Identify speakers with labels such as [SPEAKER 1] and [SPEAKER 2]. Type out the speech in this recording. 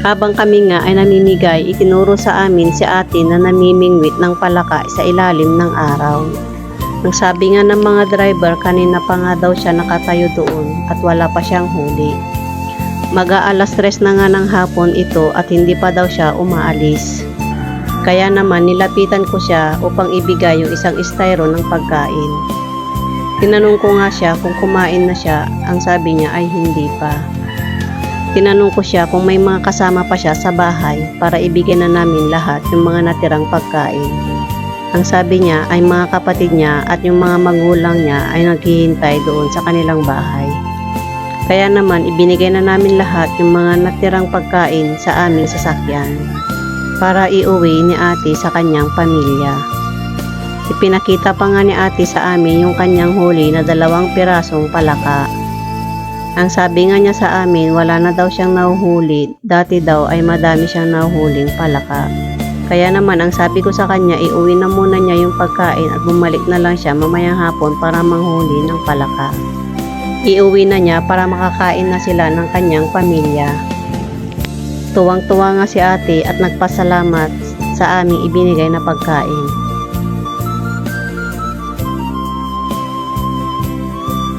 [SPEAKER 1] Habang kami nga ay namimigay, itinuro sa amin si ate na namimingwit ng palaka sa ilalim ng araw. Ang sabi nga ng mga driver, kanina pa nga daw siya nakatayo doon at wala pa siyang huli. Mag-aalas tres na nga ng hapon ito at hindi pa daw siya umaalis. Kaya naman nilapitan ko siya upang ibigay yung isang styro ng pagkain. Tinanong ko nga siya kung kumain na siya, ang sabi niya ay hindi pa. Tinanong ko siya kung may mga kasama pa siya sa bahay para ibigay na namin lahat yung mga natirang pagkain. Ang sabi niya ay mga kapatid niya at yung mga magulang niya ay naghihintay doon sa kanilang bahay. Kaya naman ibinigay na namin lahat yung mga natirang pagkain sa aming sasakyan para iuwi ni ate sa kanyang pamilya. Ipinakita pa nga ni ate sa amin yung kanyang huli na dalawang pirasong palaka. Ang sabi nga niya sa amin, wala na daw siyang nahuhuli. Dati daw ay madami siyang nahuhuling palaka. Kaya naman ang sabi ko sa kanya, iuwi na muna niya yung pagkain at bumalik na lang siya mamayang hapon para manghuli ng palaka. Iuwi na niya para makakain na sila ng kanyang pamilya. Tuwang-tuwa nga si ate at nagpasalamat sa aming ibinigay na pagkain.